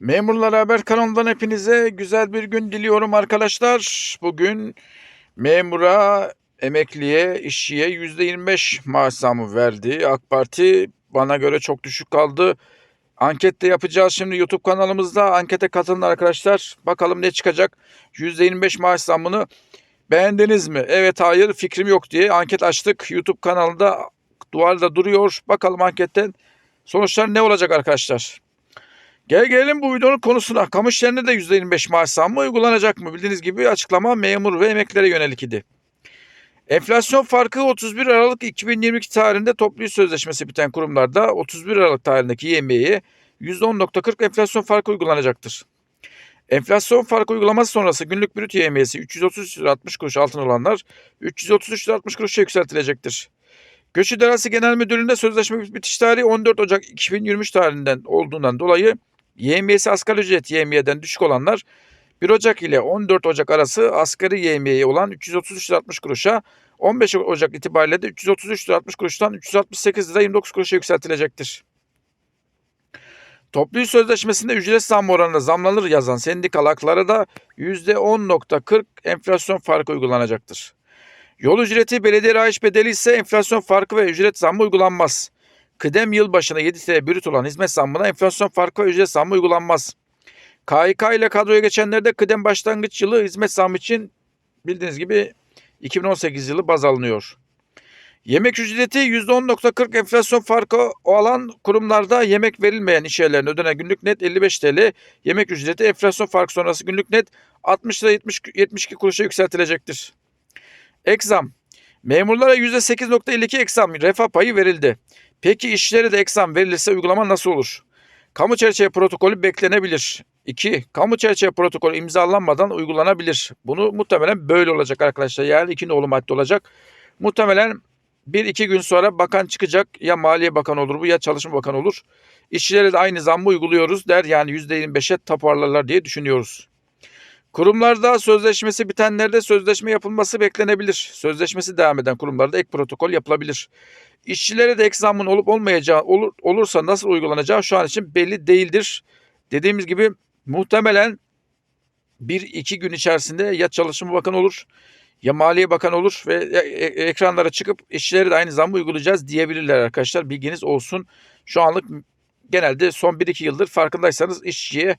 Memurlar Haber kanalından hepinize güzel bir gün diliyorum arkadaşlar. Bugün memura, emekliye, işçiye %25 maaş zamı verdi. AK Parti bana göre çok düşük kaldı. Anket de yapacağız şimdi YouTube kanalımızda. Ankete katılın arkadaşlar. Bakalım ne çıkacak. %25 maaş zammını beğendiniz mi? Evet hayır fikrim yok diye anket açtık. YouTube kanalında duvarda duruyor. Bakalım anketten sonuçlar ne olacak arkadaşlar. Gel gelelim bu videonun konusuna. Kamu işlerinde de %25 maaş zammı uygulanacak mı? Bildiğiniz gibi açıklama memur ve emeklilere yönelik idi. Enflasyon farkı 31 Aralık 2022 tarihinde toplu iş sözleşmesi biten kurumlarda 31 Aralık tarihindeki yemeğe %10.40 enflasyon farkı uygulanacaktır. Enflasyon farkı uygulaması sonrası günlük brüt yemeğesi 333 lira 60 kuruş altın olanlar 333 lira 60 kuruşa yükseltilecektir. Göç İdaresi Genel Müdürlüğü'nde sözleşme bitiş tarihi 14 Ocak 2023 tarihinden olduğundan dolayı YMY'si asgari ücret YMY'den düşük olanlar 1 Ocak ile 14 Ocak arası asgari YMY olan 333 lira 60 kuruşa 15 Ocak itibariyle de 333 lira 60 kuruştan 368 lira 29 kuruşa yükseltilecektir. Toplu iş sözleşmesinde ücret zam oranında zamlanır yazan sendikal haklara da %10.40 enflasyon farkı uygulanacaktır. Yol ücreti belediye rayiç bedeli ise enflasyon farkı ve ücret zammı uygulanmaz. Kıdem yıl başına 7 TL brüt olan hizmet zammına enflasyon farkı ve ücret zammı uygulanmaz. KYK ile kadroya geçenlerde kıdem başlangıç yılı hizmet zammı için bildiğiniz gibi 2018 yılı baz alınıyor. Yemek ücreti %10.40 enflasyon farkı olan kurumlarda yemek verilmeyen iş yerlerine ödenen günlük net 55 TL. Yemek ücreti enflasyon farkı sonrası günlük net 60 lira 70, 72 kuruşa yükseltilecektir. Eksam. Memurlara %8.52 eksam refah payı verildi. Peki işçilere de eksam verilirse uygulama nasıl olur? Kamu çerçeve protokolü beklenebilir. 2. Kamu çerçeve protokolü imzalanmadan uygulanabilir. Bunu muhtemelen böyle olacak arkadaşlar. Yani iki nolu madde olacak. Muhtemelen bir iki gün sonra bakan çıkacak. Ya Maliye Bakanı olur bu ya Çalışma Bakanı olur. İşçilere de aynı zammı uyguluyoruz der. Yani %25'e toparlarlar diye düşünüyoruz. Kurumlarda sözleşmesi bitenlerde sözleşme yapılması beklenebilir. Sözleşmesi devam eden kurumlarda ek protokol yapılabilir. İşçilere de ek olup olmayacağı olur, olursa nasıl uygulanacağı şu an için belli değildir. Dediğimiz gibi muhtemelen bir iki gün içerisinde ya Çalışma Bakanı olur ya Maliye Bakanı olur ve e- e- ekranlara çıkıp işçilere de aynı zammı uygulayacağız diyebilirler arkadaşlar. Bilginiz olsun. Şu anlık genelde son 1-2 yıldır farkındaysanız işçiye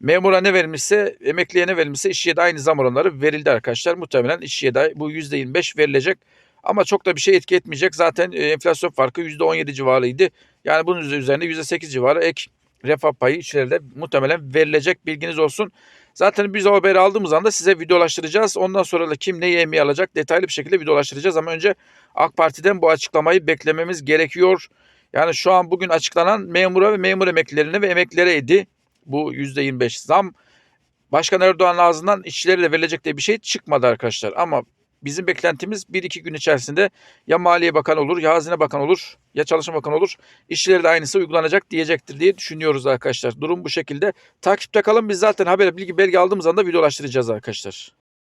memura ne verilmişse emekliye ne verilmişse işçiye de aynı zam oranları verildi arkadaşlar. Muhtemelen işçiye de bu %25 verilecek. Ama çok da bir şey etki etmeyecek. Zaten e, enflasyon farkı %17 civarıydı. Yani bunun üzerine %8 civarı ek refah payı işçilere de muhtemelen verilecek. Bilginiz olsun. Zaten biz o haberi aldığımız anda size videolaştıracağız. Ondan sonra da kim ne yemeği alacak detaylı bir şekilde videolaştıracağız. Ama önce AK Parti'den bu açıklamayı beklememiz gerekiyor. Yani şu an bugün açıklanan memura ve memur emeklilerine ve emeklilereydi bu %25 zam. Başkan Erdoğan ağzından işçilere de verilecek diye bir şey çıkmadı arkadaşlar. Ama bizim beklentimiz 1-2 gün içerisinde ya Maliye Bakanı olur ya Hazine Bakanı olur ya Çalışma Bakanı olur. İşçilere de aynısı uygulanacak diyecektir diye düşünüyoruz arkadaşlar. Durum bu şekilde. Takipte kalın. Biz zaten haber bilgi belge aldığımız anda videolaştıracağız arkadaşlar.